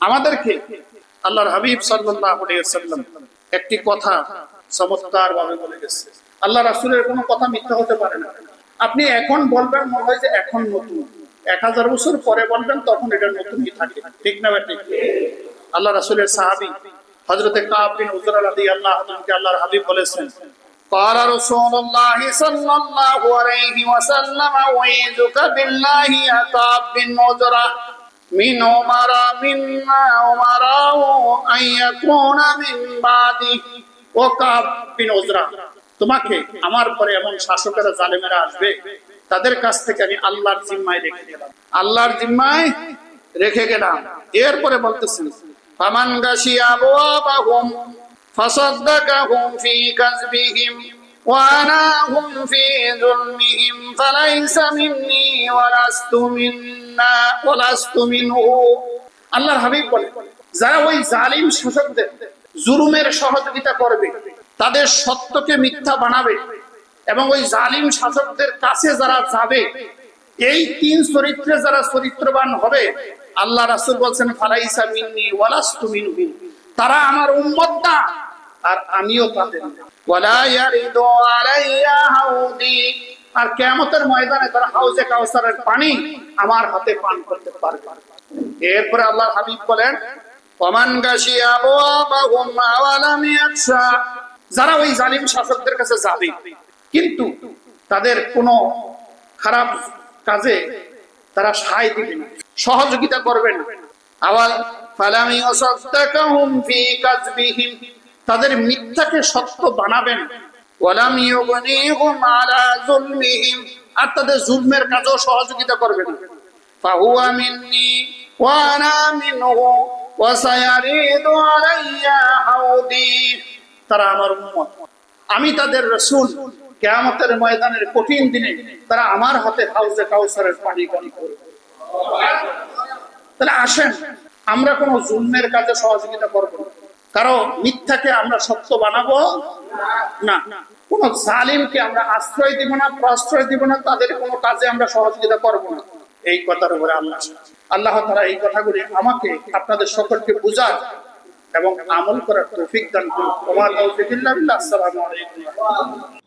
আমাদেরকে আল্লাহর হাবিব সাল্লাল্লাহু আলাইহি ওয়াসাল্লাম একটি কথা চমৎকার ভাবে বলে গেছে আল্লাহ রাসূলের কোনো কথা মিথ্যা হতে পারে না আপনি এখন বলবেন মনে হয় যে এখন নতুন এক হাজার বছর পরে বলবেন তখন এটা নতুনই থাকে ঠিক না ভাই ঠিক আল্লাহ রাসূলের সাহাবী হযরতে কাব বিন উজরা রাদিয়াল্লাহু আনহুকে আল্লাহর হাবিব বলেছেন قال رسول الله صلى الله عليه وسلم أعوذك بالله يا كعب بن عجرة من عمر مما عمر أن يكون من بعده وكعب بن عجرة তোমাকে আমার পরে এমন শাসকেরা জালেমেরা আসবে তাদের কাছ থেকে আমি আল্লাহর জিম্মায় রেখে গেলাম আল্লাহর জিম্মায় রেখে গেলাম এরপরে বলতেছেন ফামান গাশিয়া আবওয়াবাহুম فصدقهم في كذبهم وأناهم في ظلمهم فليس مني ولست منا ولست منه আল্লাহর হাবিব বলে যারা ওই জালিম শাসকদের জুলুমের সহযোগিতা করবে তাদের সত্যকে মিথ্যা বানাবে এবং ওই জালিম শাসকদের কাছে যারা যাবে এই তিন চরিত্রে যারা চরিত্রবান হবে আল্লাহ রাসূল বলছেন ফালাইসা মিন্নি ওয়ালাস্তু মিনহু তারা আমার উম্মত না আর আমিও তাদের। আর কিয়ামতের ময়দানে তারা হাউজে কাউসারের পানি আমার হাতে পান করতে পারবে। এরপরে আল্লাহ হাবিব বলেন ওমান আওয়ালাম যারা ওই জালিম শাসকদের কাছে যাবে কিন্তু তাদের কোনো খারাপ কাজে তারা সায় দিবে না সহযোগিতা করবে না। আওয়াল ফালামি ওয়াসাদদাকাহুম ফি কাযবিহিম। তাদের মিথ্যাকে সত্য বানাবেন। আর তাদের জুলমের কাজেও সহযোগিতা আলাইয়া হাউদি, তারা আমার উম্মত। আমি তাদের রসুল। কেয়ামতের ময়দানের কঠিন দিনে তারা আমার হাতে হাউজে কাউসারের পানি পানি করবে। তাহলে আসেন, আমরা কোনো জুলমের কাজে সহযোগিতা করব না। কারণ মিথ্যাকে আমরা সত্য বানাবো? না। কোন জালিমকে আমরা আশ্রয় দিব না, প্রশ্রয় দিব না, তাদের কোনো কাজে আমরা সহযোগিতা করব না। এই কথার উপরে আল্লাহ আল্লাহ তারা এই কথাগুলি আমাকে, আপনাদের সকলকে বুঝার এবং আমল করার তৌফিক দান করুন। তোমার তৌফিক আসসালামু আলাইকুম।